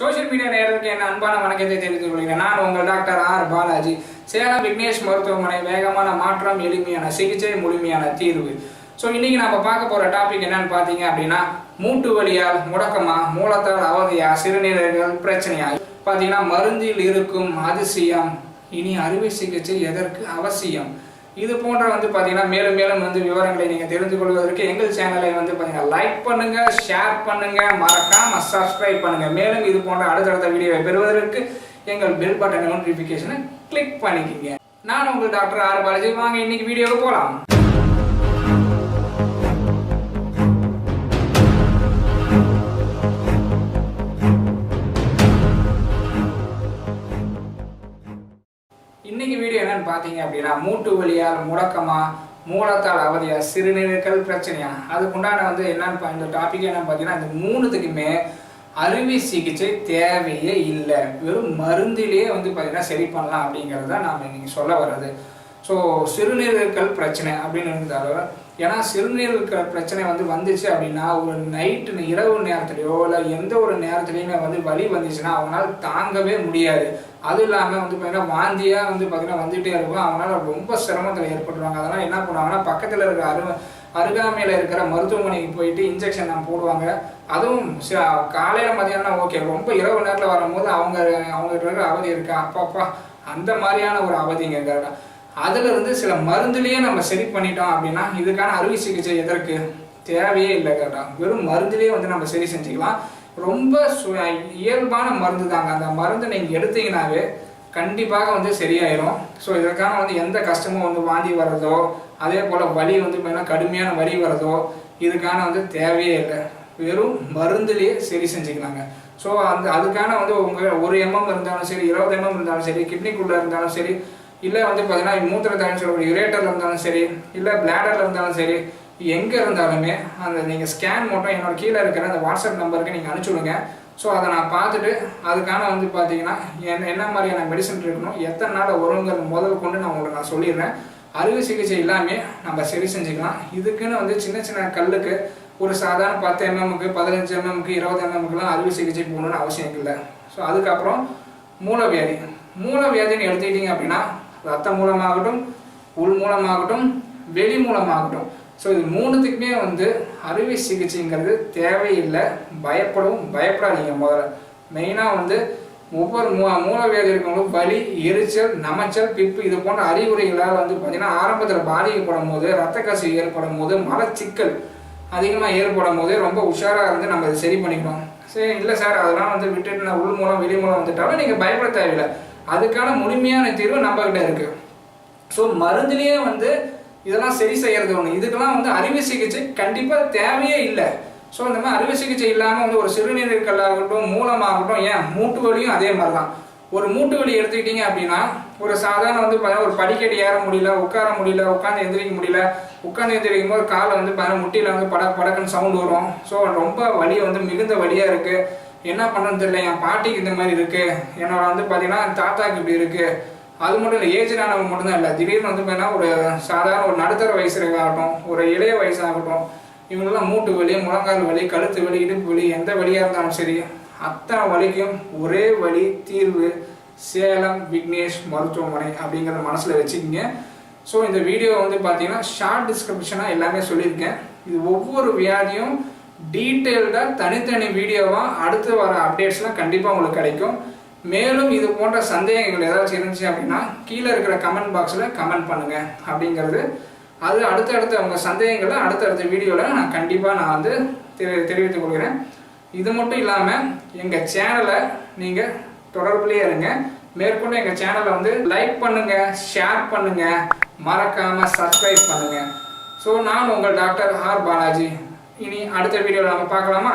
Social media நேரத்துக்கு என்ன அன்பான வணக்கத்தை தெரிவித்துக் கொள்கிறேன். நான் உங்கள் டாக்டர் ஆர். பாலாஜி. சேலம் விக்னேஷ் மருத்துவமனை வேகமான மாற்றம் எளிமையான சிகிச்சை முழுமையான தீர்வு. ஸோ இன்னைக்கு நம்ம பார்க்க போற டாபிக் என்னன்னு பார்த்தீங்க அப்படின்னா மூட்டு வலியால் முடக்கமா மூலத்தால் அவதியா சிறுநீரகங்கள் பிரச்சனையா? பார்த்தீங்கன்னா மருந்தில் இருக்கும் அதிசயம் இனி அறுவை சிகிச்சை எதற்கு அவசியம்? இது போன்ற வந்து பார்த்தீங்கன்னா மேலும் மேலும் வந்து விவரங்களை நீங்கள் தெரிந்து கொள்வதற்கு எங்கள் சேனலை வந்து பார்த்தீங்கன்னா லைக் பண்ணுங்க ஷேர் பண்ணுங்க மறக்காம சப்ஸ்கிரைப் பண்ணுங்க. மேலும் இது போன்ற அடுத்தடுத்த வீடியோவை பெறுவதற்கு எங்கள் பெல் பட்டன் நோட்டிஃபிகேஷனை கிளிக் பண்ணிக்கிங்க. நான் உங்கள் டாக்டர் ஆர் பாலாஜி. வாங்க இன்னைக்கு வீடியோவுக்கு போகலாம் என்னன்னு பார்த்தீங்க அப்படின்னா மூட்டு வலியால் முடக்கமா மூலத்தால் அவதியா சிறுநீரகங்கள் பிரச்சனையா? அதுக்குண்டான வந்து என்னன்னு பா- இந்த டாபிக் என்னன்னு பார்த்தீங்கன்னா இந்த மூணுத்துக்குமே அறுவை சிகிச்சை தேவையே இல்லை. வெறும் மருந்திலேயே வந்து பார்த்தீங்கன்னா சரி பண்ணலாம் அப்படிங்கிறது தான் நாம் இன்னைக்கு சொல்ல வர்றது. ஸோ சிறுநீரகங்கள் பிரச்சனை அப்படின்னு இருந்தாலும் ஏன்னா சிறுநீரக பிரச்சனை வந்து வந்துச்சு அப்படின்னா ஒரு நைட்டு இரவு நேரத்துலையோ இல்லை எந்த ஒரு நேரத்துலையுமே வந்து வலி வந்துச்சுன்னா அவனால் தாங்கவே முடியாது. அதுவும் இல்லாமல் வந்து பார்த்தீங்கன்னா வாந்தியாக வந்து பார்த்தீங்கன்னா வந்துகிட்டே இருக்கும். அவனால் ரொம்ப சிரமத்தில் ஏற்பட்டுருவாங்க. அதெல்லாம் என்ன பண்ணுவாங்கன்னா பக்கத்தில் இருக்கிற அரு அருகாமையில் இருக்கிற மருத்துவமனைக்கு போயிட்டு இன்ஜெக்ஷன் நான் போடுவாங்க. அதுவும் காலையில் மதியானம் ஓகே ரொம்ப இரவு நேரத்தில் வரும்போது அவங்க அவங்க இருக்கிற அவதி இருக்கு? அப்பா அந்த மாதிரியான ஒரு அவதிங்க கரெக்டாக அதில் இருந்து சில மருந்துலேயே நம்ம சரி பண்ணிட்டோம் அப்படின்னா இதுக்கான அறுவை சிகிச்சை எதற்கு? தேவையே இல்லை கேட்டா. வெறும் மருந்துலேயே வந்து நம்ம சரி செஞ்சுக்கலாம். ரொம்ப இயல்பான மருந்து தாங்க. அந்த மருந்து நீங்கள் எடுத்தீங்கன்னாவே கண்டிப்பாக வந்து சரியாயிரும். ஸோ இதற்கான வந்து எந்த கஷ்டமும் வந்து வாந்தி வர்றதோ அதே போல் வலி வந்து பார்த்தீங்கன்னா கடுமையான வலி வர்றதோ இதுக்கான வந்து தேவையே இல்லை. வெறும் மருந்துலேயே சரி செஞ்சுக்கலாங்க. ஸோ அந்த அதுக்கான வந்து உங்கள் ஒரு எம்எம் இருந்தாலும் சரி இருபது எம்எம் இருந்தாலும் சரி கிட்னிக்குள்ளே இருந்தாலும் சரி இல்லை வந்து பார்த்தீங்கன்னா மூத்திரத்தாயின்னு சொல்லக்கூடிய யுரேட்டரில் இருந்தாலும் சரி இல்லை பிளாடரில் இருந்தாலும் சரி எங்கே இருந்தாலுமே அந்த நீங்கள் ஸ்கேன் மட்டும் என்னோட கீழே இருக்கிற அந்த வாட்ஸ்அப் நம்பருக்கு நீங்கள் அனுப்பிச்சி விடுங்க. ஸோ அதை நான் பார்த்துட்டு அதுக்கான வந்து பார்த்தீங்கன்னா என்ன என்ன மாதிரியான மெடிசன் இருக்கணும் எத்தனை நாள் வருங்கிற முதல் கொண்டு நான் உங்களுக்கு நான் சொல்லிடுறேன். அறுவை சிகிச்சை எல்லாமே நம்ம சரி செஞ்சுக்கலாம். இதுக்குன்னு வந்து சின்ன சின்ன கல்லுக்கு ஒரு சாதாரண பத்து எம்எம்க்கு பதினஞ்சு எம்எம்க்கு இருபது எம்எம்க்குலாம் அறுவை சிகிச்சை போகணுன்னு அவசியம் இல்லை. ஸோ அதுக்கப்புறம் மூலவியாதி. மூலவியாதின்னு எடுத்துக்கிட்டீங்க அப்படின்னா ரத்த மூலமாகட்டும் உள் மூலமாகட்டும் வெளி மூலமாகட்டும். ஸோ இது மூணுத்துக்குமே வந்து அறுவை சிகிச்சைங்கிறது தேவையில்லை. பயப்படவும் பயப்படாதீங்க முதல்ல. மெயினாக வந்து ஒவ்வொரு மூ மூலவியாதி இருக்கவங்களும் வலி எரிச்சல் நமைச்சல் பிப்பு இது போன்ற அறிகுறிகளால் வந்து பார்த்திங்கன்னா ஆரம்பத்தில் பாதிக்கப்படும் போது ரத்த கசிவு ஏற்படும் போது மலச்சிக்கல் அதிகமாக ஏற்படும் போது ரொம்ப உஷாராக இருந்து நம்ம இதை சரி பண்ணிக்கணும். சரி இல்லை சார் அதெல்லாம் வந்து விட்டுட்டு நான் உள் மூலம் வெளி மூலம் வந்துட்டாலும் நீங்கள் பயப்பட தேவையில்லை. அதுக்கான முழுமையான தீர்வு நம்மகிட்ட இருக்கு. ஸோ மருந்துலேயே வந்து இதெல்லாம் சரி செய்யறது ஒன்று இதுக்கெல்லாம் வந்து அறுவை சிகிச்சை கண்டிப்பாக தேவையே இல்லை. ஸோ இந்த மாதிரி அறுவை சிகிச்சை இல்லாமல் வந்து ஒரு சிறுநீரகலாகட்டும் மூலமாகட்டும் ஏன்? மூட்டு வலியும் அதே மாதிரி தான் ஒரு மூட்டு வலி எடுத்துக்கிட்டீங்க அப்படின்னா ஒரு சாதாரண வந்து பார்த்தீங்கன்னா ஒரு படிக்கட்டு ஏற முடியல உட்கார முடியல உட்காந்து எந்திரிக்க முடியல உட்காந்து எந்திரிக்கும் போது காலை வந்து பார்த்தீங்கன்னா முட்டியில் வந்து பட படக்குன்னு சவுண்ட் வரும். ஸோ ரொம்ப வலி வந்து மிகுந்த வலியாக இருக்குது என்ன பண்ணுறதுன்னு தெரியல என் பாட்டிக்கு இந்த மாதிரி இருக்குது என்னோட வந்து பார்த்தீங்கன்னா தாத்தாக்கு இப்படி இருக்குது அது மட்டும் இல்லை ஏஜ்டானவங்க மட்டும்தான் இல்லை. திடீர்னு வந்து பார்த்தீங்கன்னா ஒரு சாதாரண ஒரு நடுத்தர வயசுக்காகட்டும் ஒரு இளைய வயசாகட்டும் இவங்கெல்லாம் மூட்டு வலி முழங்கால் வலி கழுத்து வலி இடுப்பு வலி எந்த வலியாக இருந்தாலும் சரி அத்தனை வலிக்கும் ஒரே வழி தீர்வு சேலம் விக்னேஷ் மருத்துவமனை அப்படிங்கிறத மனசில் வச்சுக்கிங்க. ஸோ இந்த வீடியோ வந்து பார்த்தீங்கன்னா ஷார்ட் டிஸ்கிரிப்ஷனாக எல்லாமே சொல்லியிருக்கேன். இது ஒவ்வொரு வியாதியும் டீட்டெயில்டாக தனித்தனி வீடியோவாக அடுத்து வர அப்டேட்ஸ்லாம் கண்டிப்பாக உங்களுக்கு கிடைக்கும். மேலும் இது போன்ற சந்தேகங்கள் ஏதாச்சும் இருந்துச்சு அப்படின்னா கீழே இருக்கிற கமெண்ட் பாக்ஸில் கமெண்ட் பண்ணுங்கள் அப்படிங்கிறது. அது அடுத்தடுத்த உங்கள் சந்தேகங்களை அடுத்தடுத்த வீடியோவில் நான் கண்டிப்பாக நான் வந்து தெரி தெரிவித்துக் கொள்கிறேன். இது மட்டும் இல்லாமல் எங்கள் சேனலை நீங்கள் தொடர்புலேயே இருங்க. மேற்கொண்டு எங்கள் சேனலை வந்து லைக் பண்ணுங்கள் ஷேர் பண்ணுங்கள் மறக்காமல் சப்ஸ்கிரைப் பண்ணுங்கள் ஸோ நான் உங்கள் டாக்டர் ஆர் பாலாஜி. இனி அடுத்த வீடியோவில் நம்ம பார்க்கலாமா?